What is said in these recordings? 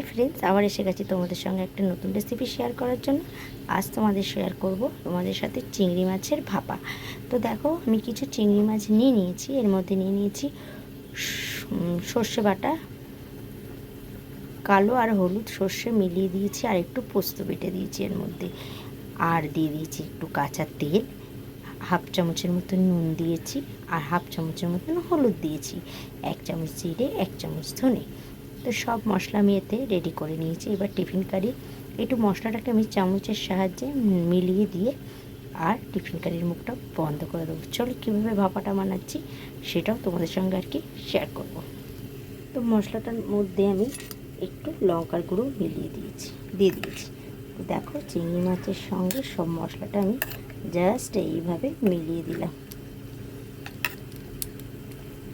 Hi friends, আবার এসে গেছি তোমাদের সঙ্গে একটা নতুন রেসিপি শেয়ার করার জন্য। আজ তোমাদের শেয়ার করব তোমাদের সাথে চিংড়ি মাছের ভাপা। তো দেখো, আমি কিছু চিংড়ি মাছ নিয়ে নিয়েছি। এর মধ্যে নিয়ে নিয়েছি সর্ষে বাটা, কালো আর হলুদ সর্ষে মিলিয়ে দিয়েছি, আর একটু পোস্ত বেটে দিয়েছি এর মধ্যে। আর দিয়ে দিয়েছি একটু কাঁচা তেল, হাফ চামচের মতো নুন দিয়েছি, আর হাফ চামচের মতন হলুদ দিয়েছি, এক চামচ জিরে, এক চামচ ধনে। তো সব মশলা আমি এতে রেডি করে নিয়েছি। এবার টিফিন কারি একটু মশলাটাকে আমি চামচের সাহায্যে মিলিয়ে দিয়ে আর টিফিন কারির মুখটা বন্ধ করে দেবো। চলো কীভাবে ভাপাটা বানাচ্ছি সেটাও তোমাদের সঙ্গে আর কি শেয়ার করব। তো মশলাটার মধ্যে আমি একটু লঙ্কার গুঁড়ো মিলিয়ে দিয়েছি, দিয়ে দিয়েছি। দেখো চিংড়ি মাছের সঙ্গে সব মশলাটা আমি জাস্ট এইভাবে মিলিয়ে দিলাম।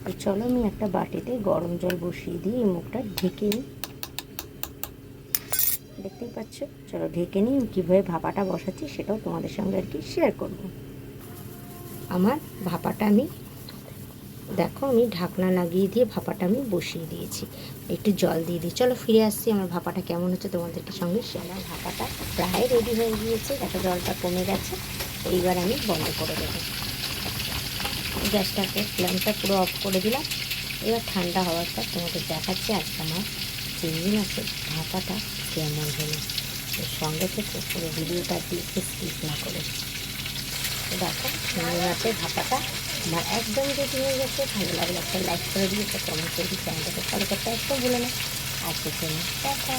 তো চলো আমি একটা বাটিতে গরম জল বসিয়ে দিয়ে এই মুখটা ঢেকে নিই। দেখতেই পাচ্ছ? চলো ঢেকে নিই, আমি কীভাবে ভাপাটা বসাচ্ছি সেটাও তোমাদের সঙ্গে আর কি শেয়ার করব। আমার ভাপাটা আমি, দেখো আমি ঢাকনা লাগিয়ে দিয়ে ভাপাটা আমি বসিয়ে দিয়েছি। একটু জল দিয়ে দিই। চলো ফিরে আসছি, আমার ভাপাটা কেমন হচ্ছে তোমাদেরকে সঙ্গে আমার ভাপাটা প্রায় রেডি হয়ে গিয়েছে, দেখো জলটা কমে গেছে। এইবার আমি বন্ধ করে দেবো। গ্যাসটাকে ফ্লেমটা পুরো অফ করে দিলাম। এবার ঠান্ডা হওয়ার পর তোমাদের দেখাচ্ছি আজকে আমার চিংড়ি মাছের ভাপাটা কেমন হলো। সঙ্গে থেকে পুরো ভিডিওটা দেখে স্কিপ না করে। দেখো চিংড়ি মাছের ভাপাটা। আমার একদম রেডি হয়ে গেছে, ভালো লাগলে একটা লাইক করে দিয়ে একটা কমেন্ট করে দিয়ে চ্যানেলটাকে ফলো করতে একদম ভুলে না। আজকের জন্য টাটা।